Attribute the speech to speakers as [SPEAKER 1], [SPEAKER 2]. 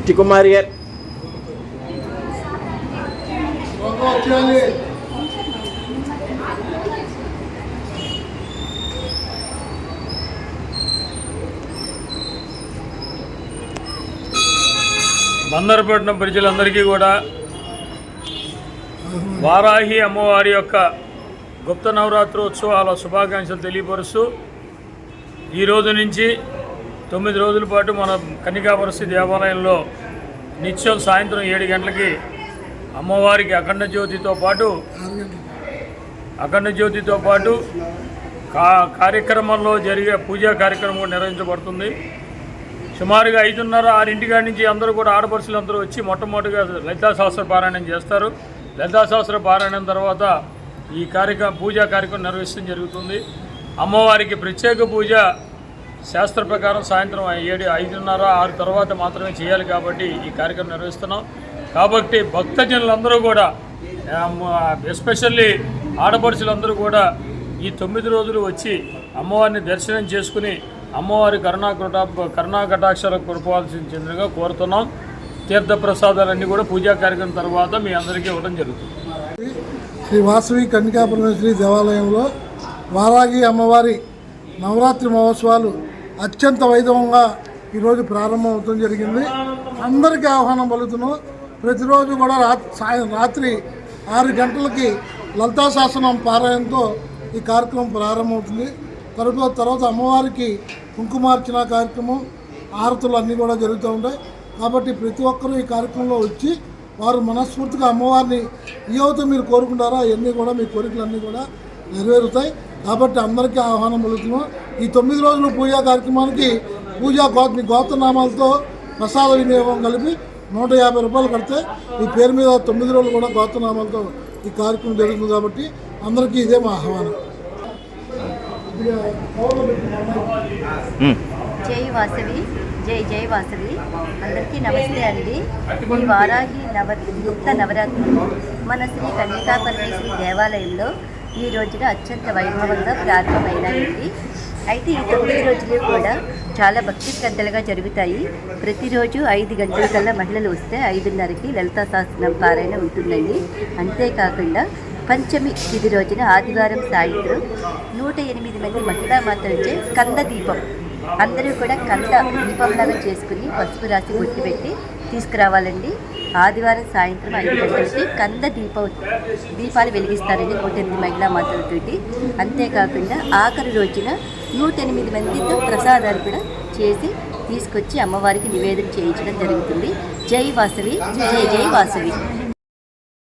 [SPEAKER 1] సృష్టి కుమారి గారు.
[SPEAKER 2] బందరపట్నం ప్రజలందరికీ కూడా వారాహి అమ్మవారి యొక్క గుప్త నవరాత్రోత్సవాల శుభాకాంక్షలు తెలియపరుస్తూ ఈరోజు నుంచి తొమ్మిది రోజుల పాటు మన కన్నికాపరసి దేవాలయంలో నిత్యం సాయంత్రం ఏడు గంటలకి అమ్మవారికి అఖండ జ్యోతితో పాటు అఖండ జ్యోతితో పాటు కా కార్యక్రమంలో జరిగే పూజా కార్యక్రమం కూడా నిర్వహించబడుతుంది. సుమారుగా ఐదున్నర ఆరింటికాడి నుంచి అందరూ కూడా ఆడపడుచులు అందరూ వచ్చి మొట్టమొదటిగా లలితా సహస్ర పారాయణం చేస్తారు. లలితా సహస్ర పారాయణం తర్వాత ఈ కార్యక్రమ పూజా కార్యక్రమం నిర్వహించడం జరుగుతుంది. అమ్మవారికి ప్రత్యేక పూజ శాస్త్ర ప్రకారం సాయంత్రం ఏడు ఐదున్నర ఆరు తర్వాత మాత్రమే చేయాలి కాబట్టి ఈ కార్యక్రమం నిర్వహిస్తున్నాం. కాబట్టి భక్తజనులందరూ కూడా ఎస్పెషల్లీ ఆడపడుచులందరూ కూడా ఈ తొమ్మిది రోజులు వచ్చి అమ్మవారిని దర్శనం చేసుకుని అమ్మవారి కరుణా కృటా కరుణా కటాక్షర కృపాల్సిందిగా కోరుతున్నాం. తీర్థప్రసాదాలన్నీ కూడా పూజా కార్యక్రమం తర్వాత మీ అందరికీ ఇవ్వడం జరుగుతుంది.
[SPEAKER 3] శ్రీ వాసవి కన్నికా శ్రీ దేవాలయంలో వారాగి అమ్మవారి నవరాత్రి మహోత్సవాలు అత్యంత వైభవంగా ఈరోజు ప్రారంభమవుతం జరిగింది. అందరికీ ఆహ్వానం పలుకుతున్నాం. ప్రతిరోజు కూడా రాత్రి సాయం రాత్రి ఆరు గంటలకి లలితా శాసనం పారాయణతో ఈ కార్యక్రమం ప్రారంభమవుతుంది. తర్వాత తర్వాత అమ్మవారికి కుంకుమార్చన కార్యక్రమం ఆరతులు అన్నీ కూడా జరుగుతూ ఉంటాయి. కాబట్టి ప్రతి ఒక్కరూ ఈ కార్యక్రమంలో వచ్చి వారు మనస్ఫూర్తిగా అమ్మవారిని ఏ అవుతూ మీరు కోరుకుంటారో? అవన్నీ కూడా మీ కోరికలన్నీ కూడా నెరవేరుతాయి. కాబట్టి అందరికీ ఆహ్వానం పలుకుతున్నాం. ఈ తొమ్మిది రోజులు పూజా కార్యక్రమానికి పూజా గో మీ గోత్రనామాలతో ప్రసాద వినియోగం కలిపి నూట యాభై రూపాయలు కడితే ఈ పేరు మీద తొమ్మిది రోజులు కూడా గోత్రనామాలతో ఈ కార్యక్రమం జరుగుతుంది కాబట్టి అందరికీ ఇదే మా ఆహ్వానం.
[SPEAKER 4] జై వాసవి జై జై వాసవి. అందరికీ నమస్తే అండి. ఈ వారాహి నవ గుప్త నవరాత్రులు మన శ్రీ కన్యకా పరమేశ్వరి దేవాలయంలో ఈ రోజున అత్యంత వైభవంగా ప్రారంభమైనాయండి అయితే ఈ తొమ్మిది రోజులు కూడా చాలా భక్తి శ్రద్ధలుగా జరుగుతాయి. ప్రతిరోజు ఐదు గంటల కల్లా మహిళలు వస్తే ఐదున్నరకి లలితా శాస్త్రం పారాయణ ఉంటుందండి. అంతేకాకుండా పంచమి ఇది రోజున ఆదివారం సాయంత్రం నూట ఎనిమిది మంది మహిళా మాత్రమే కంద దీపం. అందరూ కూడా కంద దీపంలాగా చేసుకుని పసుపు రాసి గుర్తుపెట్టి తీసుకురావాలండి. ఆదివారం సాయంత్రం ఐదు గంటలకి కంద దీప దీపాలు వెలిగిస్తారండి నూట ఎనిమిది మహిళా మాతలతోటి అంతేకాకుండా ఆఖరి రోజున నూట ఎనిమిది మందితో ప్రసాదాలు కూడా చేసి తీసుకొచ్చి అమ్మవారికి నివేదన చేయించడం జరుగుతుంది. జై వాసవి జై జై వాసవి.